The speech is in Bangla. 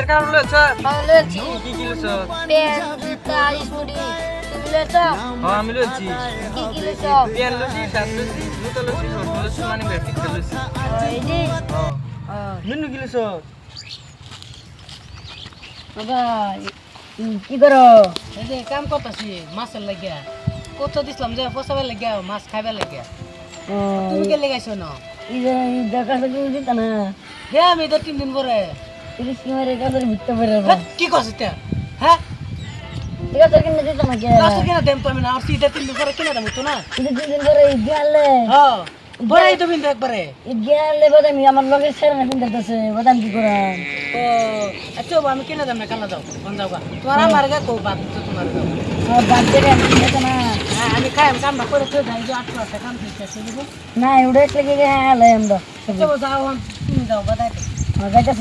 কাপড় লয়েছ ভালো লয়েছি কি কি লয়েছ পেন জুতা স্কুটি তুমি লয়েছ হ্যাঁ আমি লয়েছি কি কি লয়েছ পেন লয়েছি শার্ট জুতো লয়েছি শর্ট লয়েছি মানে ব্যাগ টিকা লয়েছি এই যে হ্যাঁ। মিনু কি লয়েছ বাবা কি করো? এই যে কাম করতেছি মাছের লাগিয়া কত দিছিলাম যে ফসাবার লাগিয়া মাছ খাইবার লাগিয়া তুমি কে লেগাইছো না? দেখা তুমি দিত না হে আমি তো তিন দিন পরে। তিরিশ কিমারে কি করছিস? হ্যাঁ? ঠিক আছে কিনে দিত না কে লাস্ট কিনা দেম তো আমি না আর সিধা তিন দিন পরে কিনা দেবো তো না? ঈদ দুই দিন পরে ঈদ গেলে হ্যাঁ পরে তো বিন্দু একবারে। ঈদ গেলে বাদামি আমার লগের ছেড়ে না কিনতে বাদাম কি করাম? ও আচ্ছা বাবু, আমি কিনা দেব না কেন যাও কোন যাও গা। তোমার আমার গা কো বাদ তো তোমার যাও আমার বাদ দেবে আমি কিনতে না। হ্যাঁ আমি খাই আমি কামটা করে তো যাই যে আটশো টাকা কাম ঠিক না উড়ে লেগে হ্যাঁ আমরা। আচ্ছা যাও তুমি যাও বাদাই Nos vayas